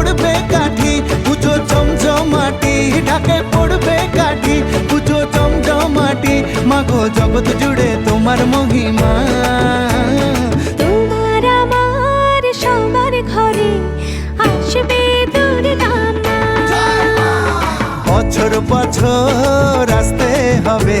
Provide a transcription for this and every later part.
পড়বে কাঠি পুজো চমচমাটি ঢাকে পড়বে কাঠি পুজো চমচমাটি। মাগো জগৎ জুড়ে তোমার মহিমা। তোমার আমার সবার ঘরে আসবে বছর বছর আসতে হবে।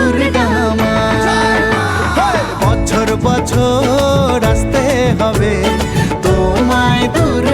বছর আসতে হবে। তোমায় দূর